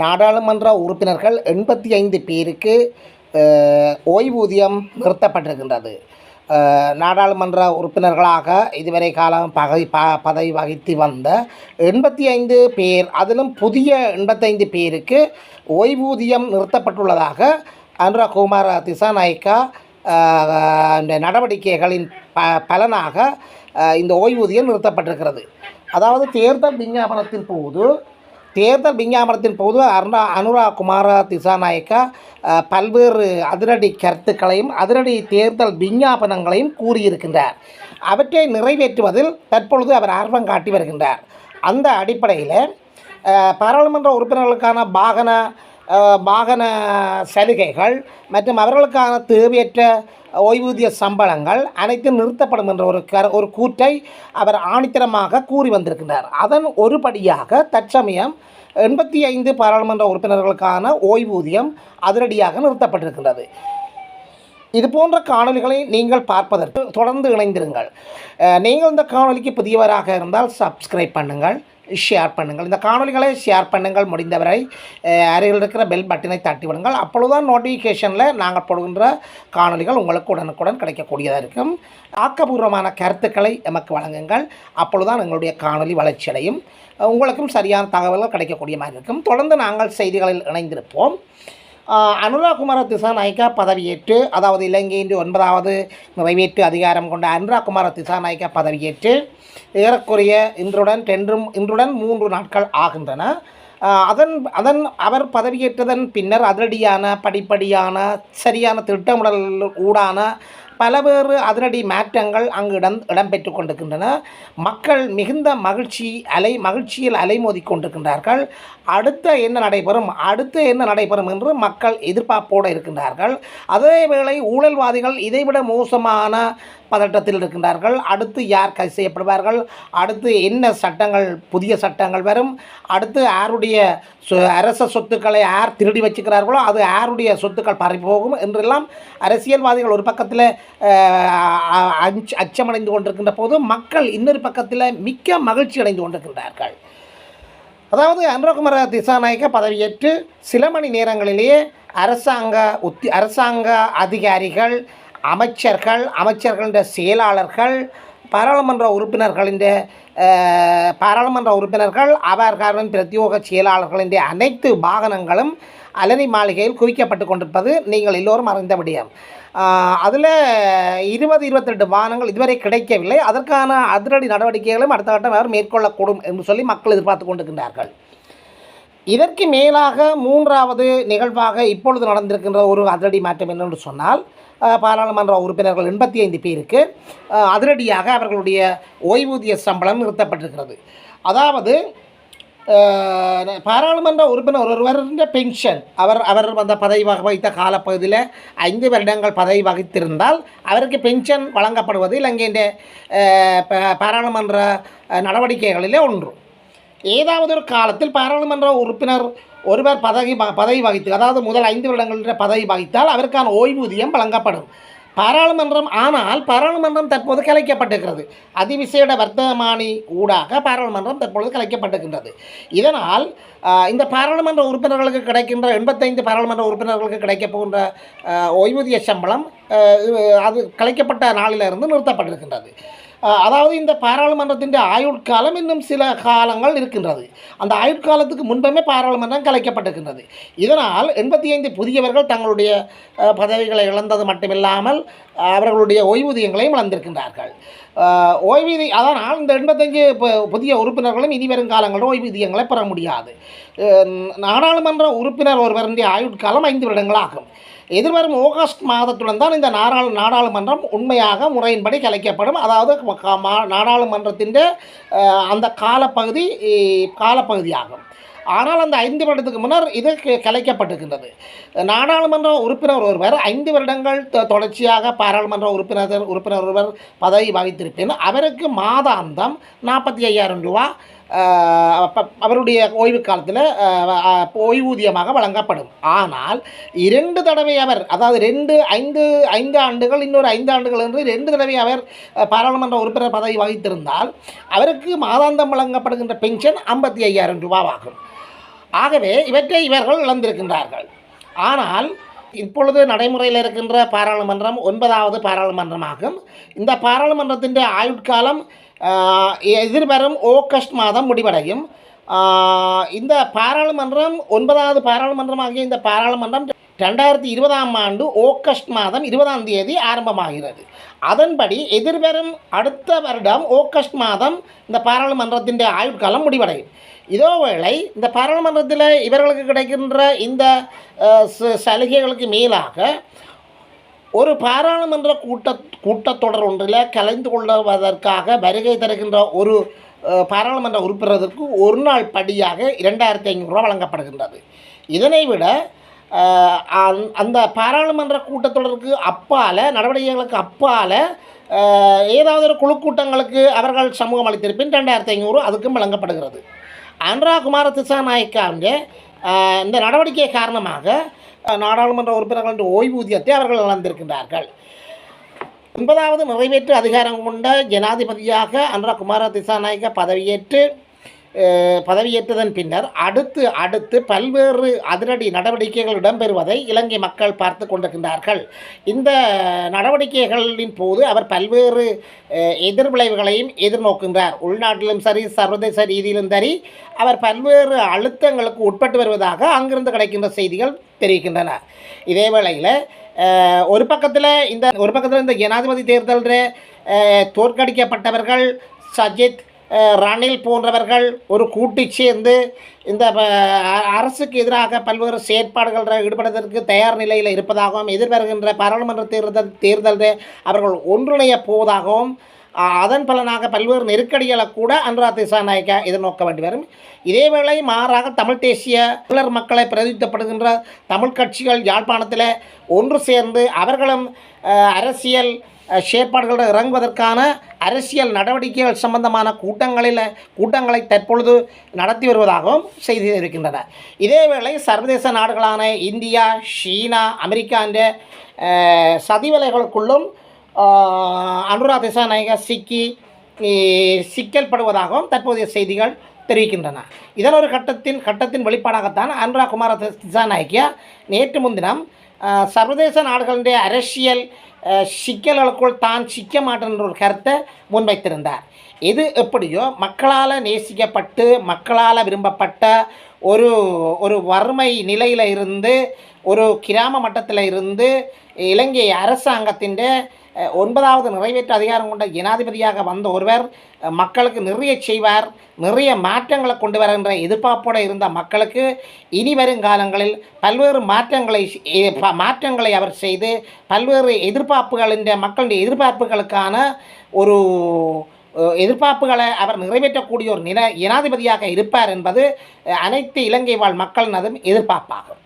நாடாளுமன்ற உறுப்பினர்கள் எண்பத்தி ஐந்து பேருக்கு ஓய்வூதியம் நிறுத்தப்பட்டிருக்கின்றது. நாடாளுமன்ற உறுப்பினர்களாக இதுவரை காலம் பகை ப பதவி வகித்து வந்த எண்பத்தி ஐந்து பேர் அதிலும் புதிய எண்பத்தைந்து பேருக்கு ஓய்வூதியம் நிறுத்தப்பட்டுள்ளதாக அனுரகுமார் திசாநாயக்கா இந்த நடவடிக்கைகளின் ப பலனாக இந்த ஓய்வூதியம் நிறுத்தப்பட்டிருக்கிறது. அதாவது தேர்தல் விஞ்ஞாபனத்தின் போது தேர்தல் விஞ்ஞாபனத்தின் போது அருணா அனுரா குமார திசாநாயக்கா பல்வேறு அதிரடி கருத்துக்களையும் அதிரடி தேர்தல் விஞ்ஞாபனங்களையும் கூறியிருக்கின்றார். அவற்றை நிறைவேற்றுவதில் தற்பொழுது அவர் ஆர்வம் காட்டி வருகின்றார். அந்த அடிப்படையில் பாராளுமன்ற உறுப்பினர்களுக்கான வாகன வாகன சலுகைகள் மற்றும் அவர்களுக்கான தேவையற்ற ஓய்வூதிய சம்பளங்கள் அனைத்தும் நிறுத்தப்படும் என்ற ஒரு கர ஒரு கூற்றை அவர் ஆணித்தரமாக கூறி வந்திருக்கின்றார். அதன் ஒருபடியாக தற்சமயம் எண்பத்தி ஐந்து பாராளுமன்ற உறுப்பினர்களுக்கான ஓய்வூதியம் அதிரடியாக நிறுத்தப்பட்டிருக்கின்றது. இது போன்ற காணொளிகளை நீங்கள் பார்ப்பதற்கு தொடர்ந்து இணைந்திருங்கள். நீங்கள் இந்த காணொளிக்கு புதியவராக இருந்தால் சப்ஸ்கிரைப் பண்ணுங்கள். ஷேர் பண்ணுங்கள். இந்த காணொலிகளை ஷேர் பண்ணுங்கள். முடிந்தவரை அருகில் இருக்கிற பெல் பட்டனை தட்டி விடுங்கள். அப்பொழுதுதான் நோட்டிஃபிகேஷனில் நாங்கள் போடுகின்ற காணொலிகள் உங்களுக்கு உடனுக்குடன் கிடைக்கக்கூடியதாக இருக்கும். ஆக்கபூர்வமான கருத்துக்களை எமக்கு வழங்குங்கள். அப்பொழுதுதான் எங்களுடைய காணொலி வளர்ச்சியடையும் உங்களுக்கும் சரியான தகவல்கள் கிடைக்கக்கூடிய மாதிரி இருக்கும். தொடர்ந்து நாங்கள் செய்திகளில் இணைந்திருப்போம். அனுரா அனுராகுமார திசாநாயக்கா பதவியேற்று அதாவது இலங்கையின் ஒன்பதாவது நிறைவேற்று அதிகாரம் கொண்ட அனுராகுமார திசாநாயக்கா பதவியேற்று ஏறக்குறைய இன்றுடன் ரெண்டும் இன்றுடன் மூன்று நாட்கள் ஆகின்றன. அதன் அதன் அவர் பதவியேற்றதன் பின்னர் அதிரடியான படிப்படியான சரியான திட்டமிடல் ஊடான பலவேறு அதிரடி மாற்றங்கள் அங்கு இடம் இடம்பெற்று கொண்டிருக்கின்றன. மக்கள் மிகுந்த மகிழ்ச்சி அலை மகிழ்ச்சியில் அலைமோதி கொண்டிருக்கின்றார்கள். அடுத்த என்ன நடைபெறும்? அடுத்து என்ன நடைபெறும் என்று மக்கள் எதிர்பார்ப்போடு இருக்கின்றார்கள். அதே வேளை ஊழல்வாதிகள் இதைவிட மோசமான பதட்டத்தில் இருக்கின்றார்கள். அடுத்து யார் கைது செய்யப்படுவார்கள்? அடுத்து என்ன சட்டங்கள் புதிய சட்டங்கள் வரும்? அடுத்து யாருடைய சொ அரச சொத்துக்களை யார் திருடி வச்சுக்கிறார்களோ அது யாருடைய சொத்துக்கள் பறி போகும் என்றெல்லாம் அரசியல்வாதிகள் ஒரு பக்கத்தில் அச்சமடைந்து கொண்டிருக்கின்ற போது மக்கள் இன்னொரு பக்கத்தில் மிக்க மகிழ்ச்சி அடைந்து கொண்டிருக்கின்றார்கள். அதாவது அனுரகுமார திசாநாயக்க பதவியேற்று சில மணி நேரங்களிலேயே அரசாங்க உத்தி அரசாங்க அதிகாரிகள் அமைச்சர்கள் அமைச்சர்களின் செயலாளர்கள் பாராளுமன்ற உறுப்பினர்களின் பாராளுமன்ற உறுப்பினர்கள் அவர்களின் பிரத்யோக செயலாளர்களின் அனைத்து வாகனங்களும் அலரி மாளிகையில் குவிக்கப்பட்டு கொண்டிருப்பது நீங்கள் எல்லோரும் அறிந்த அதில் இருபது இருபத்தெட்டு வாகனங்கள் இதுவரை கிடைக்கவில்லை. அதற்கான அதிரடி நடவடிக்கைகளும் அடுத்த கட்டம் அவர் மேற்கொள்ளக்கூடும் என்று சொல்லி மக்கள் எதிர்பார்த்து கொண்டிருக்கின்றார்கள். இதற்கு மேலாக மூன்றாவது நிகழ்வாக இப்பொழுது நடந்திருக்கின்ற ஒரு அதிரடி மாற்றம் என்னென்று சொன்னால் பாராளுமன்ற உறுப்பினர்கள் எண்பத்தி ஐந்து பேருக்கு அதிரடியாக அவர்களுடைய ஓய்வூதிய சம்பளம் நிறுத்தப்பட்டிருக்கிறது. அதாவது பாராளுமன்ற உறுப்பினர் ஒருவரின் பென்ஷன் அவர் அவர் அந்த பதவி வகித்த காலப்பகுதியில் ஐந்து வருடங்கள் பதவி வகித்திருந்தால் அவருக்கு பென்ஷன் வழங்கப்படுவது இலங்கையின் ப- பாராளுமன்ற நடவடிக்கைகளிலே ஒன்று. ஏதாவது ஒரு காலத்தில் பாராளுமன்ற உறுப்பினர் ஒருவர் பதவி பதவி வகித்து அதாவது முதல் ஐந்து வருடங்களில் பதவி வகித்தால் அவருக்கான ஓய்வூதியம் வழங்கப்படும். பாராளுமன்றம் ஆனால் பாராளுமன்றம் தற்போது கலைக்கப்பட்டிருக்கிறது. அதிவிசேட வர்த்தமானி ஊடாக பாராளுமன்றம் தற்பொழுது கலைக்கப்பட்டிருக்கின்றது. இதனால் இந்த பாராளுமன்ற உறுப்பினர்களுக்கு கிடைக்கின்ற எண்பத்தைந்து பாராளுமன்ற உறுப்பினர்களுக்கு கிடைக்கப் போகின்ற ஓய்வூதிய சம்பளம் அது கலைக்கப்பட்ட நாளிலிருந்து நிறுத்தப்பட்டிருக்கின்றது. அதாவது இந்த பாராளுமன்றத்தின் ஆயுட்காலம் இன்னும் சில காலங்கள் இருக்கின்றது. அந்த ஆயுட்காலத்துக்கு முன்பமே பாராளுமன்றம் கலைக்கப்பட்டிருக்கின்றது. இதனால் எண்பத்தி ஐந்து புதியவர்கள் தங்களுடைய பதவிகளை இழந்தது மட்டுமில்லாமல் அவர்களுடைய ஓய்வூதியங்களையும் இழந்திருக்கின்றார்கள். ஓய்வூதி அதனால் இந்த எண்பத்தஞ்சு புதிய உறுப்பினர்களும் இனி வரும் காலங்களில் ஓய்வூதியங்களை பெற முடியாது. நாடாளுமன்ற உறுப்பினர் ஒருவருடைய ஆயுட்காலம் ஐந்து வருடங்கள் ஆகும். எதிர்வரும் ஆகஸ்ட் மாதத்துடன் தான் இந்த நாடாளு நாடாளுமன்றம் உண்மையாக முறையின்படி கலைக்கப்படும். அதாவது மா- நாடாளுமன்றத்தின் அந்த காலப்பகுதி காலப்பகுதியாகும். ஆனால் அந்த ஐந்து வருடத்துக்கு முன்னர் இது கலைக்கப்பட்டிருக்கின்றது. நாடாளுமன்ற உறுப்பினர் ஒருவர் ஐந்து வருடங்கள் தொடர்ச்சியாக பாராளுமன்ற உறுப்பினர் உறுப்பினர் ஒருவர் பதவி வகித்திருப்பின் அவருக்கு மாதாந்தம் நாற்பத்தி ஐயாயிரம் ரூபா அவருடைய ஓய்வு காலத்தில் ஓய்வூதியமாக வழங்கப்படும். ஆனால் இரண்டு தடவை அவர் அதாவது ரெண்டு ஐந்து ஐந்து ஆண்டுகள் இன்னொரு ஐந்து ஆண்டுகள் என்று ரெண்டு தடவை அவர் பாராளுமன்ற உறுப்பினர் பதவி வகித்திருந்தால் அவருக்கு மாதாந்தம் வழங்கப்படுகின்ற பென்ஷன் ஐம்பத்தி ஐயாயிரம் ரூபாவாகும். ஆகவே இவற்றை இவர்கள் இழந்திருக்கின்றார்கள். ஆனால் இப்பொழுது நடைமுறையில் இருக்கின்ற பாராளுமன்றம் ஒன்பதாவது பாராளுமன்றமாகும். இந்த பாராளுமன்றத்தின் ஆயுட்காலம் எதிர்வரும் ஆகஸ்ட் மாதம் முடிவடையும். இந்த பாராளுமன்றம் ஒன்பதாவது பாராளுமன்றமாகிய இந்த பாராளுமன்றம் ரெண்டாயிரத்தி இருபதாம் ஆண்டு ஆகஸ்ட் மாதம் இருபதாம் தேதி ஆரம்பமாகிறது. அதன்படி எதிர்வரும் அடுத்த வருடம் ஆகஸ்ட் மாதம் இந்த பாராளுமன்றத்தின் ஆயுட்காலம் முடிவடையும். இதோவேளை இந்த பாராளுமன்றத்தில் இவர்களுக்கு கிடைக்கின்ற இந்த ச- சலுகைகளுக்கு மேலாக ஒரு பாராளுமன்ற கூட்ட கூட்டத்தொடர் ஒன்றில் கலந்து கொள்வதற்காக வருகை தருகின்ற ஒரு பாராளுமன்ற உறுப்பினருக்கு ஒரு நாள் படியாக இரண்டாயிரத்தி ஐநூறுரூவா வழங்கப்படுகின்றது. இதனை விட அந்த- பாராளுமன்ற கூட்டத்தொடருக்கு அப்பால் நடவடிக்கைகளுக்கு அப்பால் ஏதாவது ஒரு குழு கூட்டங்களுக்கு அவர்கள் சமூகம் அளித்திருப்பின் ரெண்டாயிரத்தி ஐநூறு அதுக்கும் வழங்கப்படுகிறது. அன்ரா குமார திசாநாயக்காவுடைய இந்த நடவடிக்கை காரணமாக நாடாளுமன்ற உறுப்பினர்களின் ஓய்வூதியத்தை அவர்கள் இழந்திருக்கின்றார்கள். ஒன்பதாவது நிறைவேற்று அதிகாரம் கொண்ட ஜனாதிபதியாக அன்ரா குமார திசாநாயக்க பதவியேற்று பதவியேற்றதன் பின்னர் அடுத்து அடுத்து பல்வேறு அதிரடி நடவடிக்கைகள் இடம்பெறுவதை இலங்கை மக்கள் பார்த்து கொண்டிருக்கின்றார்கள். இந்த நடவடிக்கைகளின் போது அவர் பல்வேறு எதிர்விளைவுகளையும் எதிர்நோக்கின்றார். உள்நாட்டிலும் சரி சர்வதேச ரீதியிலும் சரி அவர் பல்வேறு அழுத்தங்களுக்கு உட்பட்டு வருவதாக அங்கிருந்து கிடைக்கின்ற செய்திகள் தெரிவிக்கின்றன. இதே வேளையில் ஒரு பக்கத்தில் இந்த ஒரு பக்கத்தில் இந்த ஜனாதிபதி தேர்தலில் தோற்கடிக்கப்பட்டவர்கள் சஜித் ரணில் போன்றவர்கள் ஒரு கூட்டி சேர்ந்து இந்த அரசுக்கு எதிராக பல்வேறு செயற்பாடுகளில் ஈடுபடுவதற்கு தயார் நிலையில் இருப்பதாகவும் எதிர்வருகின்ற பாராளுமன்ற தேர்தல் தேர்தலில் அவர்கள் ஒன்றிணைய போவதாகவும் அதன் பலனாக பல்வேறு நெருக்கடிகளை கூட அனுரா திசாநாயக்கா எதிர்நோக்க வேண்டி வரும். இதேவேளை மாறாக தமிழ் தேசிய தமிழர் மக்களை பிரதித்தப்படுகின்ற தமிழ் கட்சிகள் யாழ்ப்பாணத்தில் ஒன்று சேர்ந்து அவர்களும் அரசியல் அஹ், இறங்குவதற்கான அரசியல் நடவடிக்கைகள் சம்பந்தமான கூட்டங்களில் கூட்டங்களை தற்பொழுது நடத்தி வருவதாகவும் செய்தி இருக்கின்றன. இதேவேளை சர்வதேச நாடுகளான இந்தியா சீனா அமெரிக்கா என்ற சதிவலைகளுக்குள்ளும் அனுரா திசாநாயகா சிக்கி சிக்கல்படுவதாகவும் தற்போதைய செய்திகள் தெரிவிக்கின்றன. இதன் ஒரு கட்டத்தின் கட்டத்தின் வெளிப்பாடாகத்தான் அனுரா குமார தி- திசாநாயக்கியா நேற்று முன்தினம் சர்வதேச நாடுகளுடைய அரசியல் சிக்கல்களுக்குள் தான் சிக்க மாட்டேன் என்ற ஒரு கருத்தை முன்வைத்திருந்தார். இது எப்படியோ மக்களால் நேசிக்கப்பட்டு மக்களால் விரும்பப்பட்ட ஒரு ஒரு வறுமை நிலையில் இருந்து ஒரு கிராம மட்டத்தில் இருந்து இலங்கை அரசாங்கத்தின் ஒன்பதாவது நிறைவேற்ற அதிகாரம் கொண்ட ஜனாதிபதியாக வந்த ஒருவர் மக்களுக்கு நிறைய செய்வார் நிறைய மாற்றங்களை கொண்டு வருகின்ற எதிர்பார்ப்போடு இருந்த மக்களுக்கு இனி வரும் காலங்களில் பல்வேறு மாற்றங்களை மாற்றங்களை அவர் செய்து பல்வேறு எதிர்பார்ப்புகளின் மக்களுடைய எதிர்பார்ப்புகளுக்கான ஒரு எதிர்பார்ப்புகளை அவர் நிறைவேற்றக்கூடிய ஒரு நில ஜனாதிபதியாக இருப்பார் என்பது அனைத்து இலங்கை வாழ் மக்களினதும் எதிர்பார்ப்பாகும்.